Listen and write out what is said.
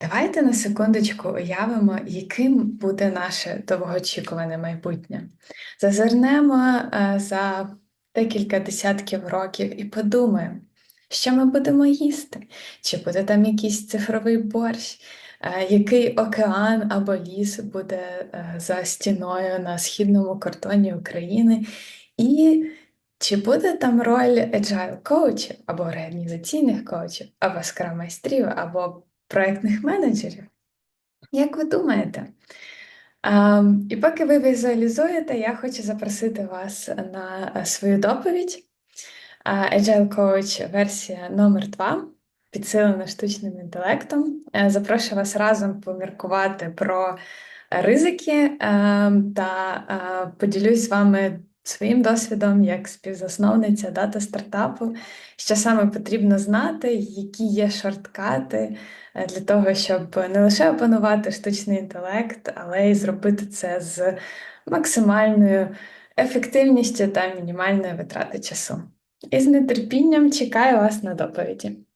Давайте на секундочку уявимо, яким буде наше довгоочікуване майбутнє. Зазирнемо е, за декілька десятків років і подумаємо, що ми будемо їсти, чи буде там якийсь цифровий борщ, е, який океан або ліс буде е, за стіною на східному кордоні України, і чи буде там роль agile коучів або організаційних коучів, або скрам-майстрів, або проєктних менеджерів? Як ви думаєте? І поки ви візуалізуєте, я хочу запросити вас на е, свою доповідь. Agile Coach версія номер 2 підсилена штучним інтелектом. Е, Запрошую вас разом поміркувати про ризики е, та поділюсь з вами своїм досвідом як співзасновниця дата стартапу, що саме потрібно знати, які є шорткати е, для того, щоб не лише опанувати штучний інтелект, але й зробити це з максимальною ефективністю та мінімальною витрати часу. І з нетерпінням чекаю вас на доповіді.